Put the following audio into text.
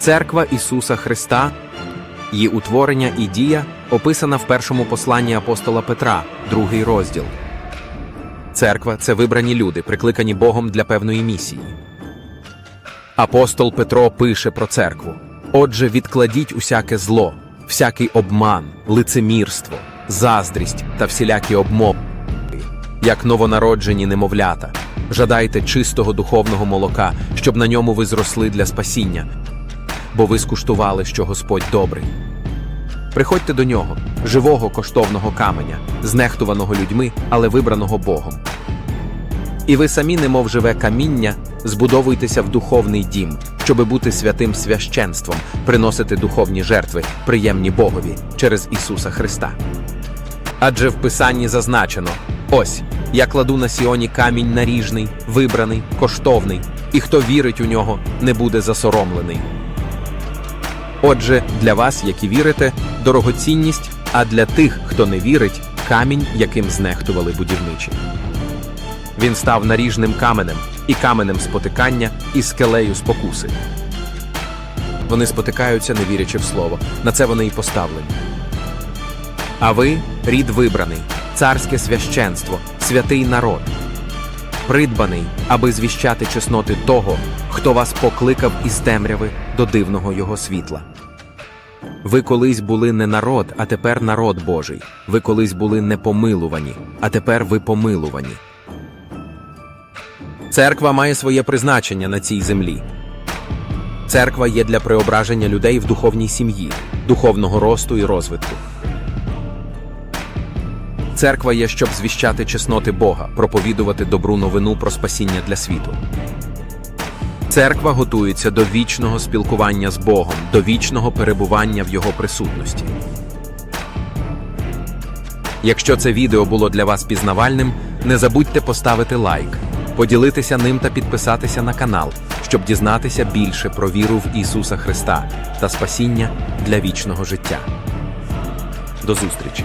Церква Ісуса Христа, її утворення і дія описана в першому посланні апостола Петра, другий розділ. Церква це вибрані люди, прикликані Богом для певної місії. Апостол Петро пише про церкву. Отже, відкладіть усяке зло, всякий обман, лицемірство, заздрість та всілякі обмови, як новонароджені немовлята. Жадайте чистого духовного молока, щоб на ньому ви зросли для спасіння, бо ви скуштували, що Господь добрий. Приходьте до нього, живого коштовного каменя, знехтуваного людьми, але вибраного Богом. І ви самі, немов живе каміння, збудовуйтеся в духовний дім, щоби бути святим священством, приносити духовні жертви, приємні Богові через Ісуса Христа. Адже в Писанні зазначено: ось я кладу на Сіоні камінь наріжний, вибраний, коштовний, і хто вірить у нього, не буде засоромлений. Отже, для вас, які вірите, дорогоцінність, а для тих, хто не вірить, камінь, яким знехтували будівничі. Він став наріжним каменем, і каменем спотикання, і скелею спокуси. Вони спотикаються, не вірячи в слово. На це вони й поставлені. А ви рід вибраний, царське священство, святий народ, придбаний, аби звіщати чесноти того, хто вас покликав із темряви до дивного його світла. Ви колись були не народ, а тепер народ Божий. Ви колись були не помилувані, а тепер ви помилувані. Церква має своє призначення на цій землі. Церква є для преображення людей в духовній сім'ї, духовного росту і розвитку. Церква є, щоб звіщати чесноти Бога, проповідувати добру новину про спасіння для світу. Церква готується до вічного спілкування з Богом, до вічного перебування в Його присутності. Якщо це відео було для вас пізнавальним, не забудьте поставити лайк, поділитися ним та підписатися на канал, щоб дізнатися більше про віру в Ісуса Христа та спасіння для вічного життя. До зустрічі!